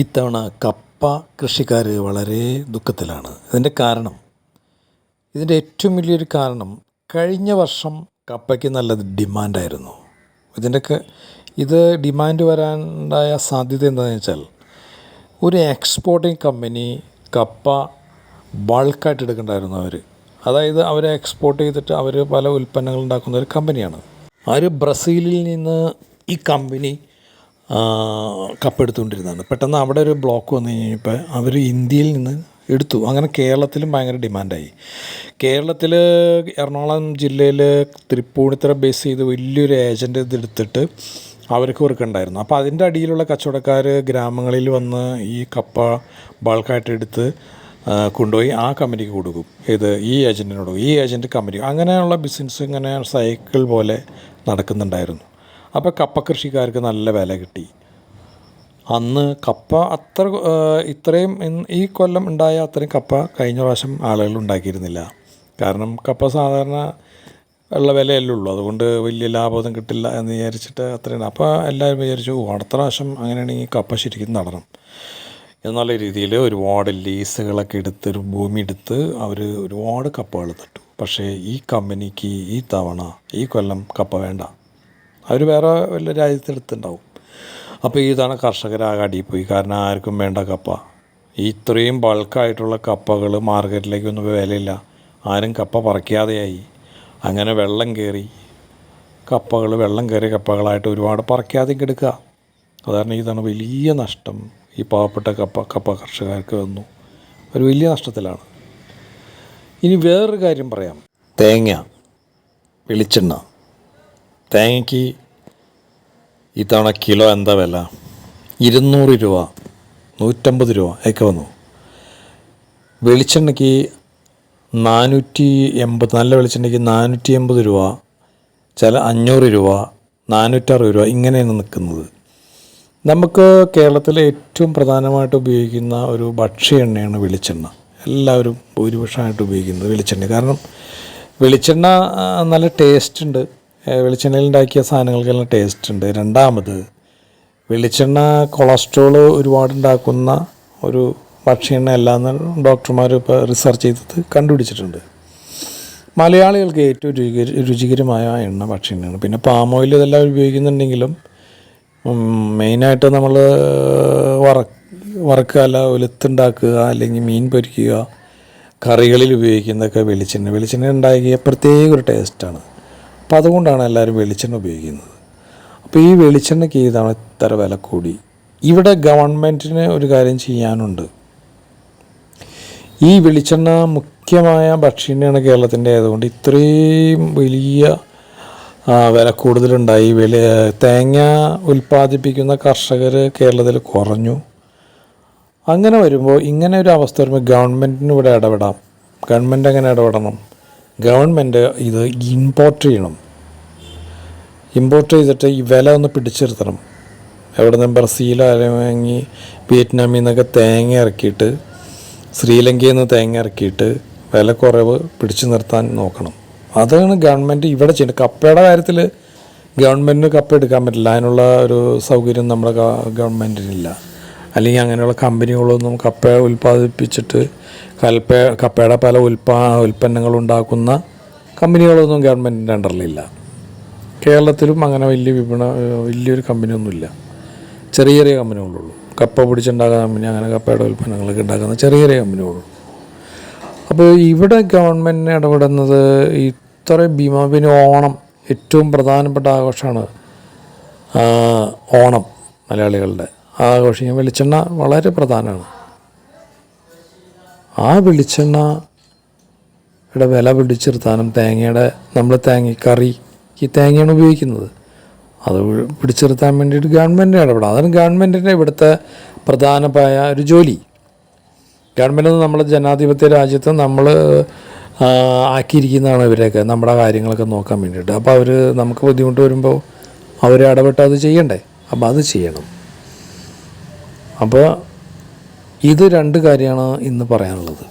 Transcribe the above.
ഇത്തവണ കപ്പ കൃഷിക്കാർ വളരെ ദുഃഖത്തിലാണ്. ഇതിന്റെ കാരണം ഇതിന്റെ ഏറ്റവും വലിയൊരു കാരണം കഴിഞ്ഞ വർഷം കപ്പയ്ക്ക് നല്ല ഡിമാൻഡായിരുന്നു. ഇതിന്റെയൊക്കെ ഇത് ഡിമാൻഡ് വരാനുണ്ടായ സാധ്യത എന്താണെന്ന് വെച്ചാൽ ഒരു എക്സ്പോർട്ടിങ് കമ്പനി കപ്പ ബൾക്കായിട്ട് എടുക്കണ്ടായിരുന്നു അവർ അതായത് അവർ എക്സ്പോർട്ട് ചെയ്തിട്ട് അവർ പല ഉൽപ്പന്നങ്ങൾ ഉണ്ടാക്കുന്ന ഒരു കമ്പനിയാണ്. അവർ ബ്രസീലിൽ നിന്ന് ഈ കമ്പനി ആ, കപ്പ എടുത്തുകൊണ്ടിരുന്നതാണ് പെട്ടെന്ന് അവിടെ ഒരു ബ്ലോക്ക് വന്നു കഴിഞ്ഞപ്പോൾ അവർ ഇന്ത്യയിൽ നിന്ന് എടുത്തു. അങ്ങനെ കേരളത്തിലും ഭയങ്കര ഡിമാൻഡായി. കേരളത്തിൽ എറണാകുളം ജില്ലയിൽ തൃപ്പൂണിത്തറ ബേസ് ചെയ്ത് വലിയൊരു ഏജന്റ് ഇതെടുത്തിട്ട് അവർക്ക് കൊടുക്കണ്ടായിരുന്നു. അപ്പോൾ അതിന്റെ അടിയിലുള്ള കച്ചവടക്കാർ ഗ്രാമങ്ങളിൽ വന്ന് ഈ കപ്പ ബൾക്കായിട്ട് എടുത്ത് കൊണ്ടുപോയി ആ കമ്പനിക്ക് കൊടുക്കും. ഇത് ഈ ഏജന്റിന് കൊടുക്കും. ഈ ഏജന്റ് കമ്പനി അങ്ങനെയുള്ള ബിസിനസ് ഇങ്ങനെ സൈക്കിൾ പോലെ നടക്കുന്നുണ്ടായിരുന്നു. അപ്പോൾ കപ്പ കൃഷിക്കാർക്ക് നല്ല വില കിട്ടി. അന്ന് കപ്പ അത്ര ഇത്രയും ഈ കൊല്ലം ഉണ്ടായ അത്രയും കപ്പ കഴിഞ്ഞ പ്രാവശ്യം ആളുകൾ ഉണ്ടാക്കിയിരുന്നില്ല. കാരണം കപ്പ സാധാരണ ഉള്ള വിലയല്ലേ ഉള്ളൂ. അതുകൊണ്ട് വലിയ ലാഭമൊന്നും കിട്ടില്ല എന്ന് വിചാരിച്ചിട്ട് അത്രയും അപ്പോൾ എല്ലാവരും വിചാരിച്ചു "ഓ, അടുത്ത പ്രാവശ്യം അങ്ങനെയാണെങ്കിൽ കപ്പ ശരിക്കും നടണം. എന്നുള്ള രീതിയിൽ ഒരുപാട് ലീസുകളൊക്കെ എടുത്ത് ഒരു ഭൂമി എടുത്ത് അവർ ഒരുപാട് കപ്പകൾ നട്ടു. പക്ഷേ ഈ കമ്പനിക്ക് ഈ തവണ ഈ കൊല്ലം കപ്പ വേണ്ട. അവർ വേറെ വല്ല രാജ്യത്തെടുത്തുണ്ടാവും അപ്പോൾ ഇതാണ് കർഷകരാകെ അടിയിൽ പോയി. കാരണം ആർക്കും വേണ്ട കപ്പ. ഇത്രയും ബൾക്കായിട്ടുള്ള കപ്പകൾ മാർക്കറ്റിലേക്കൊന്നും വിലയില്ല. ആരും കപ്പ പറിക്കാതെയായി. അങ്ങനെ വെള്ളം കയറി കപ്പകൾ വെള്ളം കയറിയ കപ്പകളായിട്ട് ഒരുപാട് പറിക്കാതെ കിടക്കുക കാരണം ഇതാണ് വലിയ നഷ്ടം. ഈ പാവപ്പെട്ട കപ്പ കപ്പ കർഷകർക്ക് വന്നു. ഒരു വലിയ നഷ്ടത്തിലാണ്. ഇനി വേറൊരു കാര്യം പറയാം. തേങ്ങ വെളിച്ചെണ്ണ. തേങ്ങയ്ക്ക് ഇത്തവണ കിലോ എന്താ വില? ഇരുന്നൂറ് രൂപ നൂറ്റമ്പത് രൂപ ഒക്കെ വന്നു. വെളിച്ചെണ്ണയ്ക്ക് നാനൂറ്റി എൺപത് നല്ല വെളിച്ചെണ്ണയ്ക്ക് നാനൂറ്റി എൺപത് രൂപ ചില അഞ്ഞൂറ് രൂപ നാനൂറ്ററുപത് രൂപ ഇങ്ങനെയാണ് നിൽക്കുന്നത്. നമുക്ക് കേരളത്തിലെ ഏറ്റവും പ്രധാനമായിട്ട് ഉപയോഗിക്കുന്ന ഒരു ഭക്ഷ്യ എണ്ണയാണ് വെളിച്ചെണ്ണ. എല്ലാവരും ഭൂരിപക്ഷമായിട്ട് ഉപയോഗിക്കുന്നത് വെളിച്ചെണ്ണ കാരണം വെളിച്ചെണ്ണ നല്ല ടേസ്റ്റ് ഉണ്ട്. ഉണ്ടാക്കിയ സാധനങ്ങൾക്കെല്ലാം ടേസ്റ്റ് ഉണ്ട്. രണ്ടാമത് വെളിച്ചെണ്ണ കൊളസ്ട്രോൾ ഒരുപാട് ഉണ്ടാക്കുന്ന ഒരു ഭക്ഷ്യ എണ്ണ അല്ലാന്ന് ഡോക്ടർമാർ ഇപ്പോൾ റിസർച്ച് ചെയ്തത് കണ്ടുപിടിച്ചിട്ടുണ്ട്. മലയാളികൾക്ക് ഏറ്റവും രുചി രുചികരമായ എണ്ണ ഭക്ഷ്യ എണ്ണയാണ് പിന്നെ പാം ഓയിൽ ഇതെല്ലാം ഉപയോഗിക്കുന്നുണ്ടെങ്കിലും മെയിനായിട്ട് നമ്മൾ വറ വറക്കുക അല്ല ഒലുത്തുണ്ടാക്കുക അല്ലെങ്കിൽ മീൻ പൊരിക്കുക കറികളിൽ ഉപയോഗിക്കുന്നതൊക്കെ വെളിച്ചെണ്ണ. വെളിച്ചെണ്ണ ഉണ്ടാക്കിയ പ്രത്യേക ഒരു ടേസ്റ്റാണ് അപ്പം അതുകൊണ്ടാണ് എല്ലാവരും വെളിച്ചെണ്ണ ഉപയോഗിക്കുന്നത്. അപ്പോൾ ഈ വെളിച്ചെണ്ണയ്ക്ക് ഇതാണ് ഇത്ര വില കൂടി. ഇവിടെ ഗവൺമെന്റിന് ഒരു കാര്യം ചെയ്യാനുണ്ട്. ഈ വെളിച്ചെണ്ണ മുഖ്യമായ ഭക്ഷ്യണ്ണയാണ് കേരളത്തിന്റെ ആയതുകൊണ്ട് ഇത്രയും വലിയ വില കൂടുതലുണ്ടായി. വില തേങ്ങ ഉൽപ്പാദിപ്പിക്കുന്ന കർഷകർ കേരളത്തിൽ കുറഞ്ഞു. അങ്ങനെ വരുമ്പോൾ ഇങ്ങനെ ഒരു അവസ്ഥ വരുമ്പോൾ ഗവൺമെന്റിന് ഇവിടെ ഇടപെടാം. ഗവൺമെന്റ് എങ്ങനെ ഇടപെടണം? ഗവൺമെന്റ് ഇത് ഇമ്പോർട്ട് ചെയ്യണം. ഇമ്പോർട്ട് ചെയ്തിട്ട് ഈ വില ഒന്ന് പിടിച്ചിരുത്തണം. എവിടെ നിന്ന് ബ്രസീലോ അല്ലെങ്കിൽ വിയറ്റ്നാമിൽ നിന്നൊക്കെ തേങ്ങ ഇറക്കിയിട്ട് ശ്രീലങ്കയിൽ നിന്ന് തേങ്ങ ഇറക്കിയിട്ട് വില കുറവ് പിടിച്ചു നിർത്താൻ നോക്കണം. അതാണ് ഗവൺമെന്റ് ഇവിടെ ചെയ്യുന്നത് കപ്പയുടെ കാര്യത്തിൽ ഗവൺമെന്റിന് കപ്പ എടുക്കാൻ പറ്റില്ല. അതിനുള്ള ഒരു സൗകര്യം നമ്മുടെ ഗവൺമെന്റിനില്ല അല്ലെങ്കിൽ അങ്ങനെയുള്ള കമ്പനികളൊന്നും കപ്പ ഉൽപ്പാദിപ്പിച്ചിട്ട് കൽപ്പ കപ്പയുടെ പല ഉൽപ്പാ ഉൽപ്പന്നങ്ങളുണ്ടാക്കുന്ന കമ്പനികളൊന്നും ഗവൺമെന്റിന്റെ അണ്ടറിലില്ല കേരളത്തിലും അങ്ങനെ വലിയ വിപണ വലിയൊരു കമ്പനിയൊന്നുമില്ല. ചെറിയ ചെറിയ കമ്പനികളുള്ളൂ. കപ്പ പിടിച്ചുണ്ടാക്കുന്ന കമ്പനി അങ്ങനെ കപ്പയുടെ ഉൽപ്പന്നങ്ങളൊക്കെ ഉണ്ടാക്കുന്ന ചെറിയ ചെറിയ കമ്പനികളുള്ളൂ. അപ്പോൾ ഇവിടെ ഗവൺമെന്റ് ഇടപെടുന്നത് ഇത്ര ഭീമ പിന്നെ ഓണം ഏറ്റവും പ്രധാനപ്പെട്ട ആഘോഷമാണ് ഓണം മലയാളികളുടെ. ആ ആഘോഷിക്കാൻ വെളിച്ചെണ്ണ വളരെ പ്രധാനമാണ്. ആ വെളിച്ചെണ്ണ വെളിച്ചെണ്ണയുടെ വില പിടിച്ചിരുത്താനും തേങ്ങയുടെ നമ്മൾ തേങ്ങ കറി ഈ തേങ്ങയാണ് ഉപയോഗിക്കുന്നത്. അത് പിടിച്ചിരുത്താൻ വേണ്ടിയിട്ട് ഗവൺമെന്റ് ഇടപെടാം അതാണ് ഗവൺമെന്റിന്റെ ഇവിടുത്തെ പ്രധാനമായ ഒരു ജോലി. ഗവൺമെന്റ് നമ്മൾ ജനാധിപത്യ രാജ്യത്ത് നമ്മൾ ആക്കിയിരിക്കുന്നതാണ് ഇവരെയൊക്കെ നമ്മുടെ കാര്യങ്ങളൊക്കെ നോക്കാൻ വേണ്ടിയിട്ട്. അപ്പോൾ അവർ നമുക്ക് ബുദ്ധിമുട്ട് വരുമ്പോൾ അവർ ഇടപെട്ട് അത് ചെയ്യണ്ടേ? അപ്പോൾ അത് ചെയ്യണം. അപ്പോൾ ഇത് രണ്ട് കാര്യമാണ് ഇന്ന് പറയാനുള്ളത്.